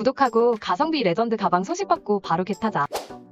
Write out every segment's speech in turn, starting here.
구독하고 가성비 레전드 가방 소식 받고 바로 겟하자.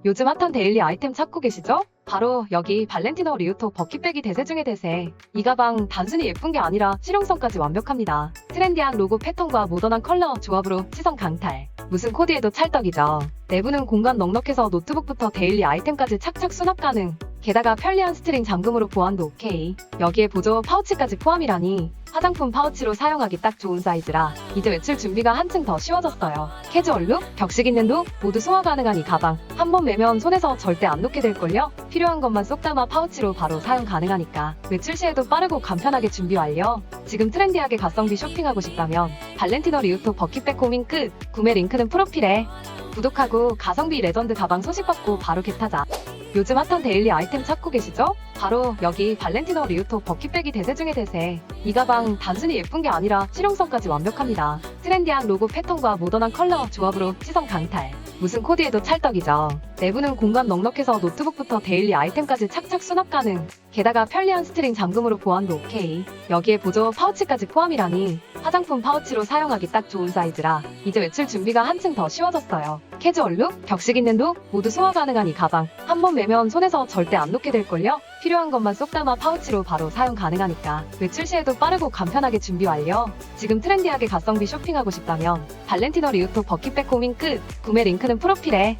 요즘 핫한 데일리 아이템 찾고 계시죠? 바로 여기 발렌티노 리우토 버킷백이 대세 중의 대세. 이 가방 단순히 예쁜 게 아니라 실용성까지 완벽합니다. 트렌디한 로고 패턴과 모던한 컬러 조합으로 시선 강탈. 무슨 코디에도 찰떡이죠. 내부는 공간 넉넉해서 노트북부터 데일리 아이템까지 착착 수납 가능. 게다가 편리한 스트링 잠금으로 보안도 오케이. 여기에 보조 파우치까지 포함이라니 화장품 파우치로 사용하기 딱 좋은 사이즈라 이제 외출 준비가 한층 더 쉬워졌어요. 캐주얼 룩, 격식 있는 룩 모두 소화 가능한 이 가방 한 번 매면 손에서 절대 안 놓게 될걸요? 필요한 것만 쏙 담아 파우치로 바로 사용 가능하니까 외출 시에도 빠르고 간편하게 준비 완료. 지금 트렌디하게 가성비 쇼핑하고 싶다면 발렌티노 리우토 버킷백 고민 끝. 구매 링크는 프로필에 구독하고 가성비 레전드 가방 소식 받고 바로 겟하자. 요즘 핫한 데일리 아이템 찾고 계시죠? 바로 여기 발렌티노 리우토 버킷백이 대세 중의 대세. 이 가방 단순히 예쁜 게 아니라 실용성까지 완벽합니다. 트렌디한 로고 패턴과 모던한 컬러 조합으로 시선 강탈. 무슨 코디에도 찰떡이죠. 내부는 공간 넉넉해서 노트북부터 데일리 아이템까지 착착 수납 가능. 게다가 편리한 스트링 잠금으로 보안도 오케이. 여기에 보조 파우치까지 포함이라니 화장품 파우치로 사용하기 딱 좋은 사이즈라 이제 외출 준비가 한층 더 쉬워졌어요. 캐주얼 룩, 격식 있는 룩 모두 소화 가능한 이 가방 한 번 매면 손에서 절대 안 놓게 될걸요? 필요한 것만 쏙 담아 파우치로 바로 사용 가능하니까 외출 시에도 빠르고 간편하게 준비 완료. 지금 트렌디하게 가성비 쇼핑하고 싶다면 발렌티노 리우토 버킷백 고민 끝. 구매 링크는 프로필에